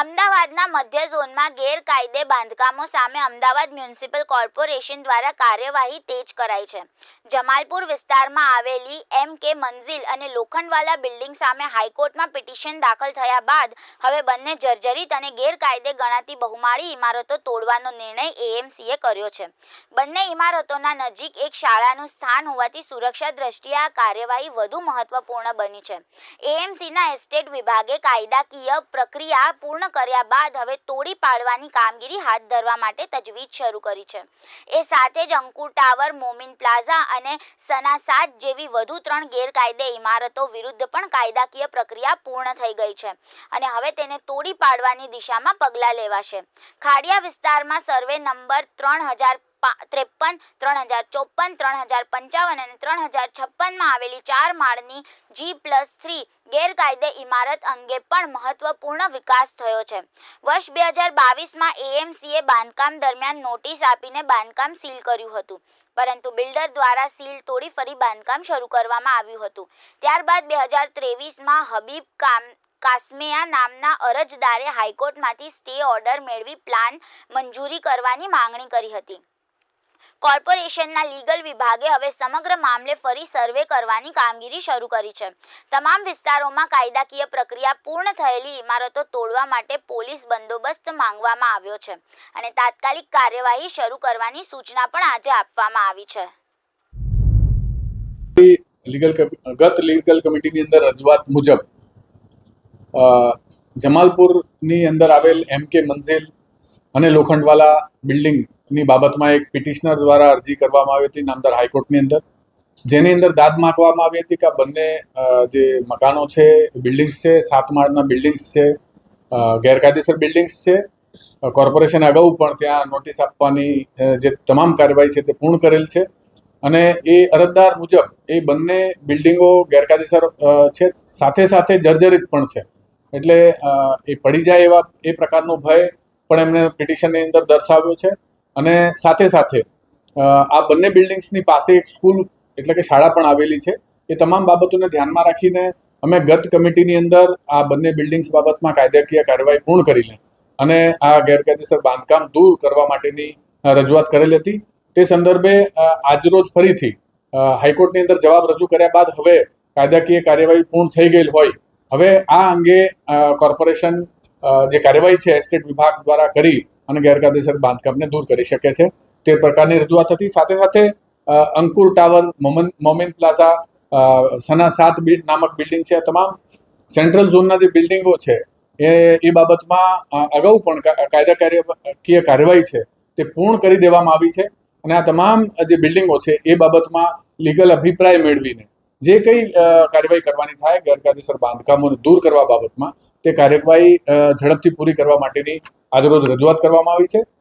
અમદાવાદના મધ્ય ઝોનમાં ગેરકાયદે બાંધકામો સામે અમદાવાદ મ્યુનિસિપલ કોર્પોરેશન દ્વારા કાર્યવાહી તેજ કરાઈ છે. જમાલપુર વિસ્તારમાં આવેલી એમ કે મંઝિલ અને લોખંડવાલા બિલ્ડિંગ સામે હાઈકોર્ટમાં પિટિશન દાખલ થયા બાદ હવે બંને જર્જરિત અને ગેરકાયદે ગણાતી બહુમાળી ઇમારતો તોડવાનો નિર્ણય એએમસીએ કર્યો છે. બંને ઇમારતોના નજીક એક શાળાનું સ્થાન હોવાથી સુરક્ષા દ્રષ્ટિએ આ કાર્યવાહી વધુ મહત્વપૂર્ણ બની છે. એએમસીના એસ્ટેટ વિભાગે કાયદાકીય પ્રક્રિયા પૂર્ણ કર્યા બાદ હવે તોડી પાડવાની કામગીરી હાથ ધરવા માટે તજવીજ શરૂ કરી છે. એ સાથે જ અંકુર ટાવર, મોમિન પ્લાઝા અને સનાસાદ જેવી વધુ ત્રણ ગેરકાયદે ઇમારતો વિરુદ્ધ પણ કાયદાકીય પ્રક્રિયા પૂર્ણ થઈ ગઈ છે અને હવે તેને તોડી પાડવાની દિશામાં પગલાં લેવાશે. ખાડિયા વિસ્તારમાં સર્વે નંબર ત્રણ હજાર ત્રેપન ત્રણ હજાર ચોપન ત્રણ હજાર પંચાવન અને ત્રણ હજાર છપ્પનમાં આવેલી ચાર માળની જી પ્લસ થ્રી ગેરકાયદે ઇમારત અંગે પણ મહત્વપૂર્ણ વિકાસ થયો છે. વર્ષ બે હજાર બાવીસમાં એએમસીએ બાંધકામ દરમિયાન નોટિસ આપીને બાંધકામ સીલ કર્યું હતું. પરંતુ બિલ્ડર દ્વારા સીલ તોડી ફરી બાંધકામ શરૂ કરવામાં આવ્યું હતું. ત્યારબાદ બે હજાર ત્રેવીસમાં હબીબ કામ કાસ્મેયા નામના અરજદારે હાઈકોર્ટમાંથી સ્ટે ઓર્ડર મેળવી પ્લાન મંજૂરી કરવાની માંગણી કરી હતી. કોર્પોરેશનના લીગલ વિભાગે હવે સમગ્ર મામલે ફરી સર્વે કરવાની કામગીરી શરૂ કરી છે. તમામ વિસ્તારોમાં કાયદાકીય પ્રક્રિયા પૂર્ણ થયેલી ઇમારતો તોડવા માટે પોલીસ બંદોબસ્ત માંગવામાં આવ્યો છે અને તાત્કાલિક કાર્યવાહી શરૂ કરવાની સૂચના પણ આજે આપવામાં આવી છે. લીગલ ગત લીગલ કમિટીની અંદર રજૂઆત મુજબ જમાલપુરની અંદર આવેલ એમ કે મંઝિલ અને લોખંડવાલા બિલ્ડિંગની બાબતમાં એક પિટિશનર દ્વારા અરજી કરવામાં આવી હતી, નામદાર હાઈકોર્ટની અંદર. જેની અંદર દાદ માંગવામાં આવી હતી કે આ બંને જે મકાનો છે, બિલ્ડિંગ્સ છે, સાત માળના બિલ્ડિંગ્સ છે ગેરકાયદેસર બિલ્ડિંગ્સ છે. કોર્પોરેશન અગાઉ પણ ત્યાં નોટિસ આપવાની જે તમામ કાર્યવાહી છે તે પૂર્ણ કરેલ છે. અને એ અરજદાર મુજબ એ બંને બિલ્ડિંગો ગેરકાયદેસર છે, સાથે સાથે જર્જરિત પણ છે. એટલે એ પડી જાય એવા, એ પ્રકારનો ભય પણ એમને પિટિશનની અંદર દર્શાવ્યો છે. અને સાથે સાથે આ બંને બિલ્ડિંગ્સની પાસે એક સ્કૂલ એટલે કે શાળા પણ આવેલી છે. એ તમામ બાબતોને ધ્યાનમાં રાખીને અમે ગત કમિટીની અંદર આ બંને બિલ્ડિંગ્સ બાબતમાં કાયદાકીય કાર્યવાહી પૂર્ણ કરી લે અને આ ગેરકાયદેસર બાંધકામ દૂર કરવા માટેની રજૂઆત કરેલી હતી. તે સંદર્ભે આજરોજ ફરીથી હાઈકોર્ટની અંદર જવાબ રજૂ કર્યા બાદ હવે કાયદાકીય કાર્યવાહી પૂર્ણ થઈ ગયેલ હોય. હવે આ અંગે કોર્પોરેશન જે કાર્યવાહી છે, એસ્ટેટ વિભાગ દ્વારા કરી અને ગેરકાયદેસર બાંધકામને દૂર કરી શકે છે. તે પ્રકારની રજૂઆત હતી. સાથે સાથે અંકુર ટાવર, મોમન, મોમિન પ્લાઝા સના સાત નામક બિલ્ડિંગ છે. તમામ સેન્ટ્રલ ઝોનના જે બિલ્ડિંગો છે, એ એ બાબતમાં અગાઉ પણ કાયદા કાર્યકીય કાર્યવાહી છે, તે પૂર્ણ કરી દેવામાં આવી છે. અને આ તમામ જે બિલ્ડિંગો છે, એ બાબતમાં લીગલ અભિપ્રાય મેળવીને જે કંઈ કાર્યવાહી કરવાની થાય, ગેરકાયદેસર બાંધકામોને દૂર કરવા બાબતમાં તે કાર્યવાહી ઝડપથી પૂરી કરવા માટેની આજરોજ રજૂઆત કરવામાં આવી છે.